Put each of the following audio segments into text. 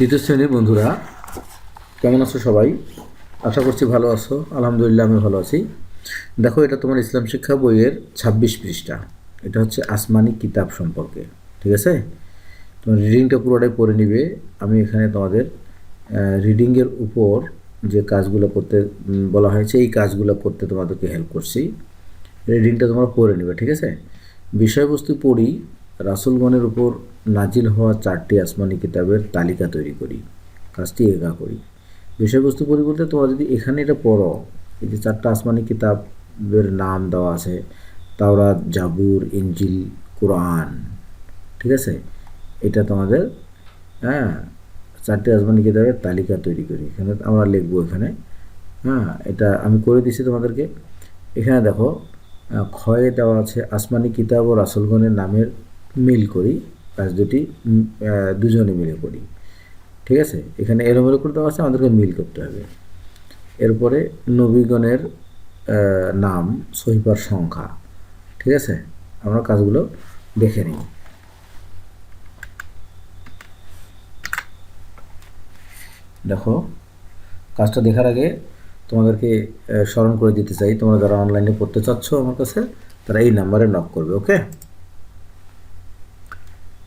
তৃতীয় শ্রেণির বন্ধুরা, কেমন আছো সবাই? আশা করছি ভালো আছো। আলহামদুলিল্লাহ আমি ভালো আছি। দেখো, এটা তোমার ইসলাম শিক্ষা বইয়ের ছাব্বিশ পৃষ্ঠা। এটা হচ্ছে আসমানি কিতাব সম্পর্কে, ঠিক আছে? তোমার রিডিংটা পুরোটাই পড়ে নিবে। আমি এখানে তোমাদের রিডিংয়ের উপর যে কাজগুলো করতে বলা হয়েছে, এই কাজগুলো করতে তোমাদেরকে হেল্প করছি। রিডিংটা তোমরা পড়ে নিবে, ঠিক আছে? বিষয়বস্তু পড়ি রাসুলগণের উপর নাজিল হওয়া চারটি আসমানি কিতাবের তালিকা তৈরি করি, কাজটি একা করি। বিষয়বস্তু বলতে তোমরা যদি এখানে এটা পড়ো, এই যে চারটা আসমানি কিতাবের নাম দেওয়া আছে, তাওরাত, জাবুর ইঞ্জিল কোরআন, ঠিক আছে? এটা তোমাদের হ্যাঁ চারটি আসমানি কিতাবের তালিকা তৈরি করি। এখানে আমরা লিখব এখানে হ্যাঁ এটা আমি করে দিছি তোমাদেরকে। এখানে দেখো ক্ষয়ে দেওয়া আছে আসমানি কিতাব ও রাসুলগণের নামের মিল করি কাজ দুটি দুজনে মিলে করি। ঠিক আছে? এখানে এলোমেলো করে দেওয়া আছে, আমাদেরকে মিল করতে হবে। এরপরে নবীগণের নাম সহিপার সংখ্যা। ঠিক আছে? আমরা কাজগুলো দেখে নিই। দেখো, কাজটা দেখার আগে তোমাদেরকে স্মরণ করে দিতে চাই। তোমরা যারা অনলাইনে পড়তে চাচ্ছ আমার কাছে, তারা এই নাম্বারে নক করবে ওকে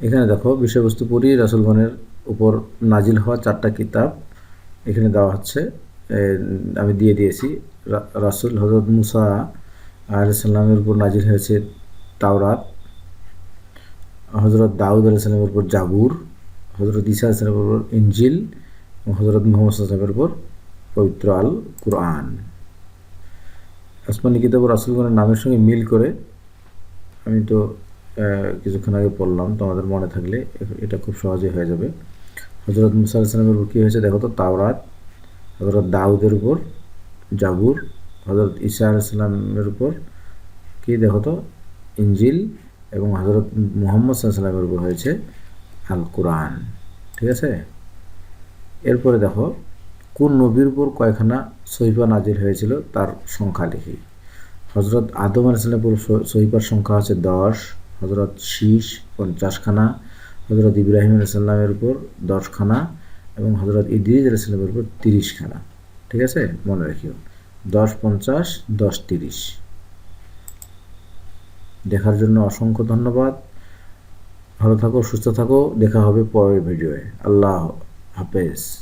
এখানে দেখো বিষয়বস্তু পড়ি রাসুলগণের উপর নাজিল হওয়া চারটা কিতাব এখানে দেওয়া হচ্ছে। আমি দিয়ে দিয়েছি। রাসুল হজরত মুসা আলাইসাল্লামের উপর নাজিল হয়েছে তাওরাত। হজরত দাউদ আলাইসাল্লামের উপর জাবুর। হজরত ঈসা আলাইসাল্লামের উপর ইঞ্জিল এবং হজরত মোহাম্মদ সাল্লামের উপর পবিত্র আল কুরআন আসমানি কিতাব রাসুলগণের নামের সঙ্গে মিল করে আমি তো কিছুক্ষণ আগে পড়লাম তোমাদের মনে থাকলে এটা খুব সহজে হয়ে যাবে। হজরত মুসা আলাইসালামের উপর কী হয়েছে দেখো তো, তাওরাত হজরত দাউদের উপর, জাবুর হজরত ঈসা আলাইসালামের উপর, কি দেখো তো ইঞ্জিল এবং হজরত মুহাম্মদ সাল্লামের উপর হয়েছে আল কোরআন ঠিক আছে? এরপরে দেখো, কোন নবীর উপর কয়খানা সহিফা নাজির হয়েছিল তার সংখ্যা লিখি। হজরত আদম আলাইসাল্লামের উপর সহিফার সংখ্যা হচ্ছে দশ হজরত শীষ পঞ্চাশখানা হজরত ইব্রাহিম আলাইসাল্লামের উপর দশখানা এবং হজরত ইদ্রিস আলাইসাল্লামের উপর তিরিশখানা। ঠিক আছে? মনে রাখিও। দশ পঞ্চাশ, দশ তিরিশ। দেখার জন্য অসংখ্য ধন্যবাদ। ভালো থাকো, সুস্থ থাকো। দেখা হবে পরের ভিডিওয়ে। আল্লাহ হাফেজ।